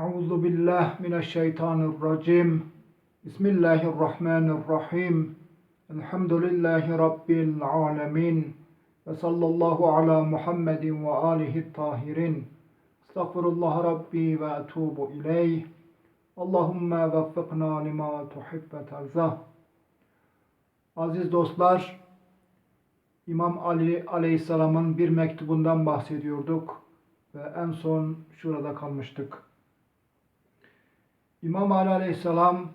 Euzu billahi mineşşeytanirracim. Bismillahirrahmanirrahim. Elhamdülillahi rabbil alamin. Ve sallallahu ala Muhammedin ve alihi tahirin. Estağfirullah Rabbi ve etubu ileyh. Allahümme veffıkna lima tuhib ve terzah. Aziz dostlar, İmam Ali Aleyhisselam'ın bir mektubundan bahsediyorduk ve en son şurada kalmıştık. İmam Ali Aleyhisselam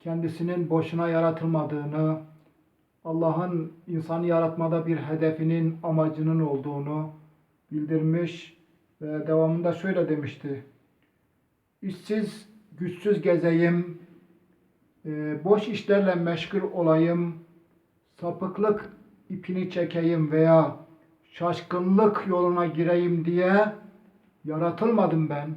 kendisinin boşuna yaratılmadığını, Allah'ın insanı yaratmada bir hedefinin, amacının olduğunu bildirmiş ve devamında şöyle demişti. İşsiz, güçsüz gezeyim, e, boş işlerle meşgul olayım, sapıklık ipini çekeyim veya şaşkınlık yoluna gireyim diye yaratılmadım ben.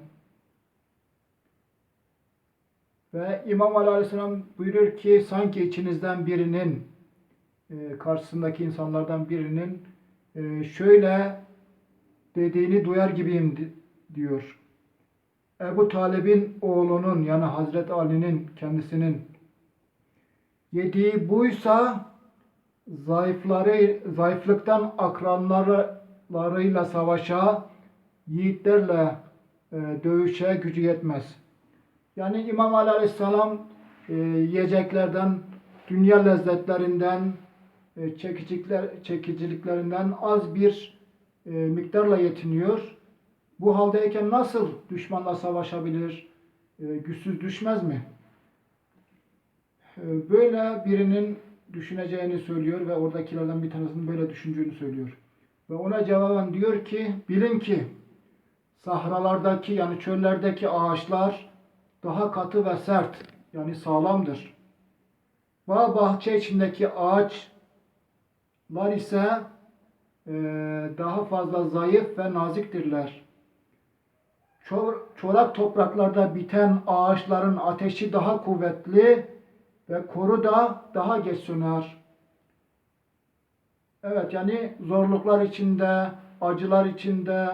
Ve İmam Ali Aleyhisselam buyurur ki sanki içinizden birinin e, karşısındaki insanlardan birinin e, şöyle dediğini duyar gibiyim di- diyor. Ebu Talib'in oğlunun yani Hazreti Ali'nin kendisinin yediği buysa zayıfları zayıflıktan akranlarıyla savaşa, yiğitlerle e, dövüşe gücü yetmez. Yani İmam Ali Aleyhisselam e, yiyeceklerden, dünya lezzetlerinden, e, çekicilikler, çekiciliklerinden az bir e, miktarla yetiniyor. Bu haldeyken nasıl düşmanla savaşabilir, e, güçsüz düşmez mi? E, böyle birinin düşüneceğini söylüyor ve oradakilerden bir tanesinin böyle düşündüğünü söylüyor. Ve ona cevaben diyor ki, bilin ki sahralardaki yani çöllerdeki ağaçlar daha katı ve sert yani sağlamdır. Bağ bahçe içindeki ağaçlar ise e, daha fazla zayıf ve naziktirler. Çor, çorak topraklarda biten ağaçların ateşi daha kuvvetli ve koru da daha geç söner. Evet yani zorluklar içinde, acılar içinde,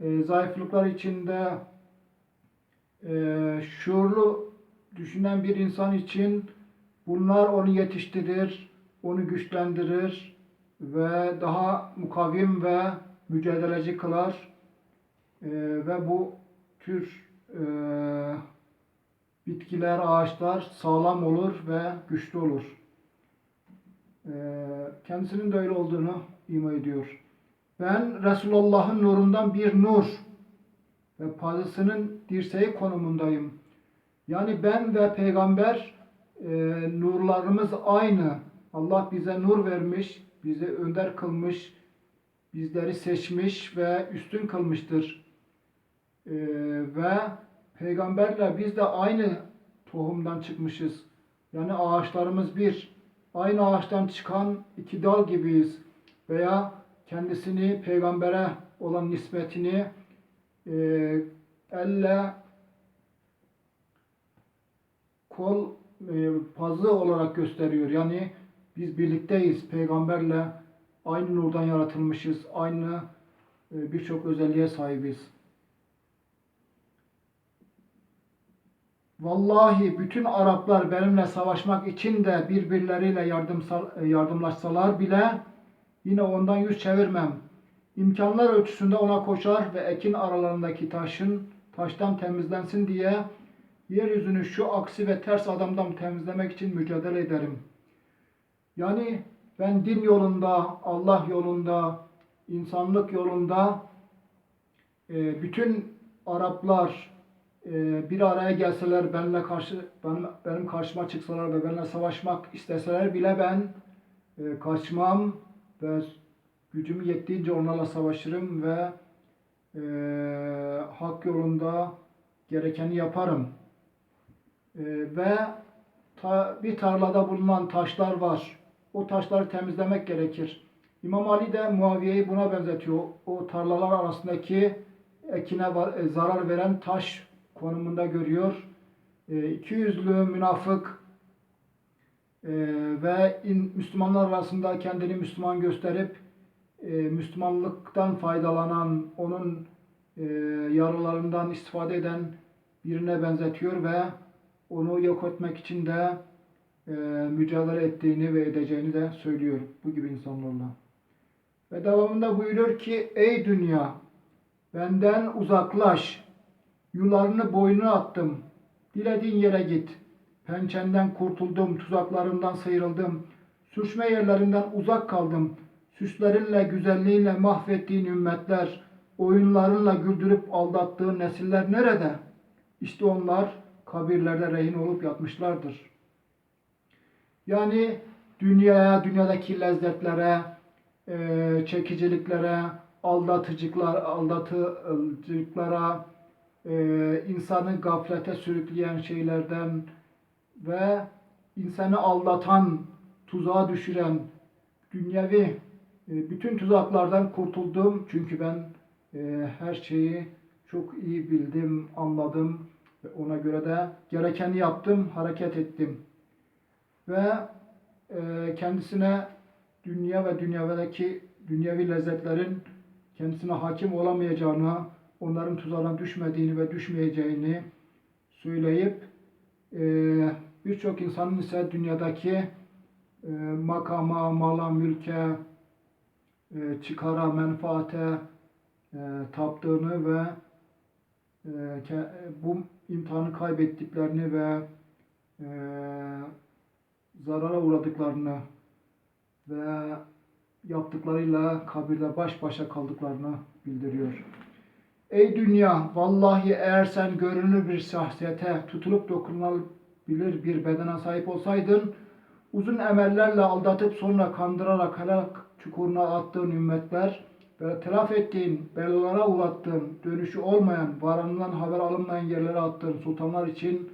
e, zayıflıklar içinde e, şuurlu düşünen bir insan için bunlar onu yetiştirir, onu güçlendirir ve daha mukavim ve mücadeleci kılar. E, ve bu tür e, bitkiler, ağaçlar sağlam olur ve güçlü olur. Ee, Kendisinin de öyle olduğunu ima ediyor. Ben Resulullah'ın nurundan bir nur ve pazısının dirseği konumundayım. Yani ben ve peygamber e, nurlarımız aynı. Allah bize nur vermiş, bize önder kılmış, bizleri seçmiş ve üstün kılmıştır. Ee, ve peygamberle biz de aynı tohumdan çıkmışız. Yani ağaçlarımız bir. Aynı ağaçtan çıkan iki dal gibiyiz. Veya kendisini peygambere olan nispetini e, elle kol e, pazı olarak gösteriyor. Yani biz birlikteyiz peygamberle aynı nurdan yaratılmışız. Aynı e, birçok özelliğe sahibiz. Vallahi bütün Araplar benimle savaşmak için de birbirleriyle yardım, yardımlaşsalar bile yine ondan yüz çevirmem. İmkanlar ölçüsünde ona koşar ve ekin aralarındaki taşın taştan temizlensin diye yeryüzünü şu aksi ve ters adamdan temizlemek için mücadele ederim. Yani ben din yolunda, Allah yolunda, insanlık yolunda e, bütün Araplar, e, bir araya gelseler benimle karşı benim, karşıma çıksalar ve benimle savaşmak isteseler bile ben e, kaçmam ve gücüm yettiğince onlarla savaşırım ve e, hak yolunda gerekeni yaparım. E, ve ta, bir tarlada bulunan taşlar var. O taşları temizlemek gerekir. İmam Ali de Muaviye'yi buna benzetiyor. O tarlalar arasındaki ekine e, zarar veren taş konumunda görüyor. E, iki münafık e, ve in, Müslümanlar arasında kendini Müslüman gösterip e, Müslümanlıktan faydalanan, onun e, yarılarından istifade eden birine benzetiyor ve onu yok etmek için de e, mücadele ettiğini ve edeceğini de söylüyor bu gibi insanlarla. Ve devamında buyuruyor ki ey dünya benden uzaklaş yularını boynuna attım dilediğin yere git pençenden kurtuldum tuzaklarından sıyrıldım sürçme yerlerinden uzak kaldım süslerinle güzelliğinle mahvettiğin ümmetler oyunlarınla güldürüp aldattığın nesiller nerede? İşte onlar kabirlerde rehin olup yatmışlardır. Yani dünyaya, dünyadaki lezzetlere, çekiciliklere, aldatıcılıklar, aldatıcılıklara, e, insanı gaflete sürükleyen şeylerden ve insanı aldatan, tuzağa düşüren, dünyevi bütün tuzaklardan kurtuldum. Çünkü ben e, her şeyi çok iyi bildim, anladım ve ona göre de gerekeni yaptım, hareket ettim. Ve e, kendisine dünya ve dünyadaki dünyevi lezzetlerin kendisine hakim olamayacağını, onların tuzağına düşmediğini ve düşmeyeceğini söyleyip e, birçok insanın ise dünyadaki makama, mala, mülke, e, çıkara, menfaate e, taptığını ve e, bu imtihanı kaybettiklerini ve zarara uğradıklarını ve yaptıklarıyla kabirde baş başa kaldıklarını bildiriyor. Ey dünya! Vallahi eğer sen görünür bir şahsiyete, tutulup dokunulabilir bir bedene sahip olsaydın, uzun emellerle aldatıp sonra kandırarak helak çukuruna attığın ümmetler ve telaf ettiğin, belalara uğrattığın, dönüşü olmayan, varlığından haber alınmayan yerlere attığın sultanlar için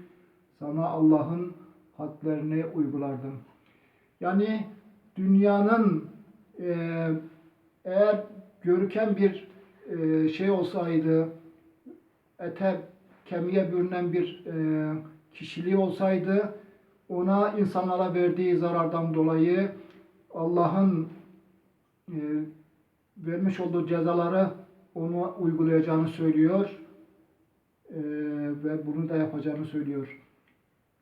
sana Allah'ın hadlerini uygulardım. Yani dünyanın e, eğer görüken bir e, şey olsaydı, ete kemiğe bürünen bir e, kişiliği olsaydı, ona insanlara verdiği zarardan dolayı Allah'ın e, vermiş olduğu cezaları ona uygulayacağını söylüyor E, ve bunu da yapacağını söylüyor.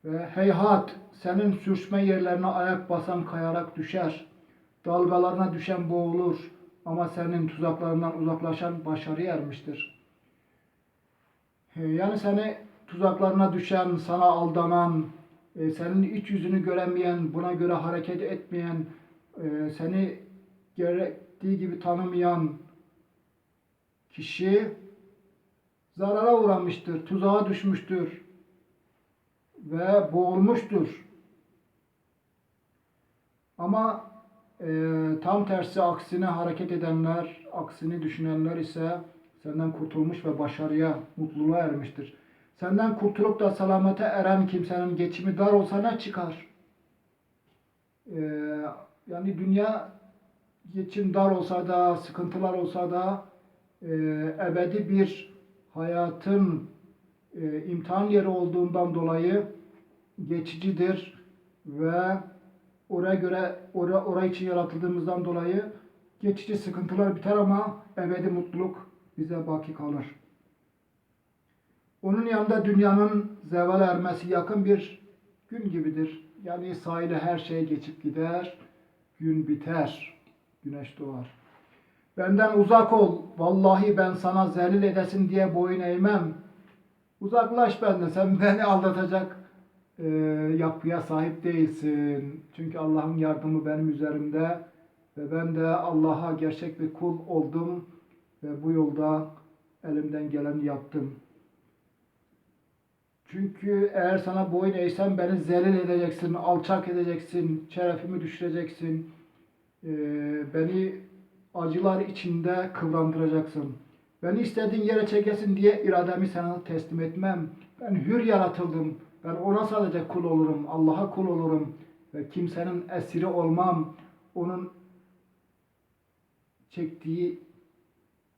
Ve heyhat senin sürçme yerlerine ayak basan kayarak düşer. Dalgalarına düşen boğulur. Ama senin tuzaklarından uzaklaşan başarıya ermiştir. E, Yani seni tuzaklarına düşen, sana aldanan, e, senin iç yüzünü göremeyen, buna göre hareket etmeyen, e, seni gerektiği gibi tanımayan kişi zarara uğramıştır, tuzağa düşmüştür ve boğulmuştur. Ama e, tam tersi aksine hareket edenler, aksini düşünenler ise senden kurtulmuş ve başarıya, mutluluğa ermiştir. Senden kurtulup da selamete eren kimsenin geçimi dar olsa ne çıkar? E, yani dünya geçim dar olsa da, sıkıntılar olsa da e, ebedi bir hayatın e, imtihan yeri olduğundan dolayı geçicidir ve oraya göre oraya, oraya için yaratıldığımızdan dolayı geçici sıkıntılar biter ama ebedi mutluluk bize baki kalır. Onun yanında dünyanın zeval ermesi yakın bir gün gibidir. Yani sahile her şey geçip gider, gün biter, güneş doğar. Benden uzak ol, vallahi ben sana zelil edesin diye boyun eğmem. Uzaklaş benden, sen beni aldatacak e, yapıya sahip değilsin. Çünkü Allah'ın yardımı benim üzerimde ve ben de Allah'a gerçek bir kul oldum ve bu yolda elimden geleni yaptım. Çünkü eğer sana boyun eğsem beni zelil edeceksin, alçak edeceksin, şerefimi düşüreceksin. Ee, beni acılar içinde kıvrandıracaksın. Beni istediğin yere çekesin diye irademi sana teslim etmem. Ben hür yaratıldım. Ben ona sadece kul olurum. Allah'a kul olurum. Ve kimsenin esiri olmam. Onun çektiği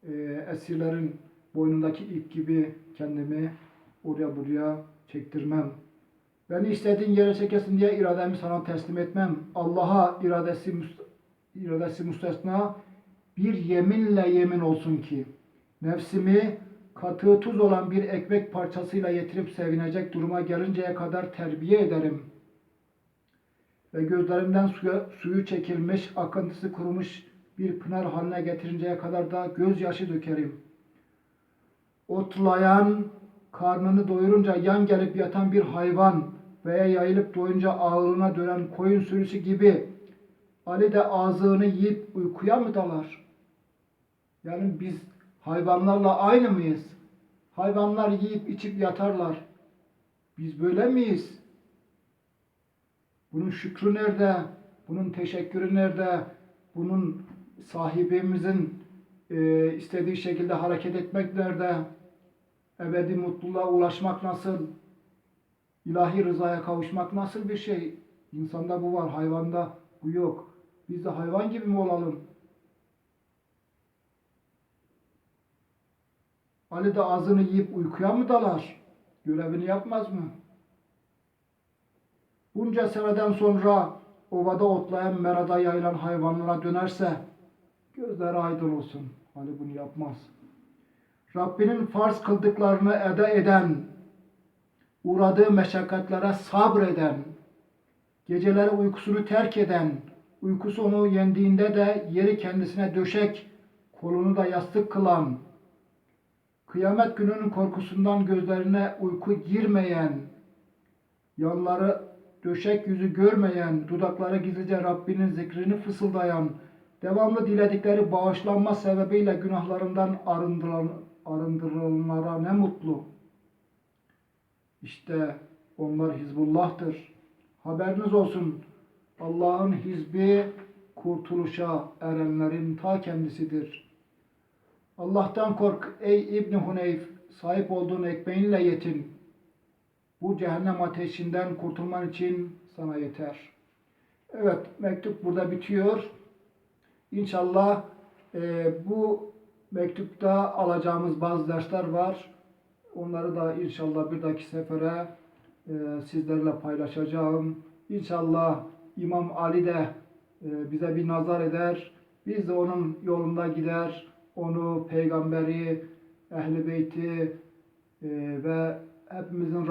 e, esirlerin boynundaki ip gibi kendimi oraya buraya çektirmem. Beni istediğin yere çekesin diye irademi sana teslim etmem. Allah'a iradesi, iradesi müstesna bir yeminle yemin olsun ki nefsimi Katığı tuz olan bir ekmek parçasıyla yetirip sevinecek duruma gelinceye kadar terbiye ederim. Ve gözlerimden suya, suyu çekilmiş, akıntısı kurumuş bir pınar haline getirinceye kadar da gözyaşı dökerim. Otlayan, karnını doyurunca yan gelip yatan bir hayvan veya yayılıp doyunca ağırına dönen koyun sürüsü gibi Ali de ağzını yiyip uykuya mı dalar? Yani biz hayvanlarla aynı mıyız? Hayvanlar yiyip içip yatarlar. Biz böyle miyiz? Bunun şükrü nerede? Bunun teşekkürü nerede? Bunun sahibimizin e, istediği şekilde hareket etmek nerede? Ebedi mutluluğa ulaşmak nasıl? İlahi rızaya kavuşmak nasıl bir şey? İnsanda bu var, hayvanda bu yok. Biz de hayvan gibi mi olalım? Ali de ağzını yiyip uykuya mı dalar? Görevini yapmaz mı? Bunca seneden sonra ovada otlayan merada yayılan hayvanlara dönerse gözleri aydın olsun. Ali bunu yapmaz. Rabbinin farz kıldıklarını eda eden, uğradığı meşakkatlere sabreden, geceleri uykusunu terk eden, uykusu onu yendiğinde de yeri kendisine döşek, kolunu da yastık kılan, kıyamet gününün korkusundan gözlerine uyku girmeyen, yanları döşek yüzü görmeyen, dudakları gizlice Rabbinin zikrini fısıldayan, devamlı diledikleri bağışlanma sebebiyle günahlarından arındıran, arındırılanlara ne mutlu. İşte onlar Hizbullah'tır. Haberiniz olsun. Allah'ın hizbi kurtuluşa erenlerin ta kendisidir. Allah'tan kork ey İbni Huneyf, sahip olduğun ekmeğinle yetin. Bu cehennem ateşinden kurtulman için sana yeter. Evet, mektup burada bitiyor. İnşallah e, bu mektupta alacağımız bazı dersler var. Onları da inşallah bir dahaki sefere e, sizlerle paylaşacağım. İnşallah İmam Ali de e, bize bir nazar eder. Biz de onun yolunda gider. Onu, peygamberi, ehli beyti e, ve hepimizin Rabbim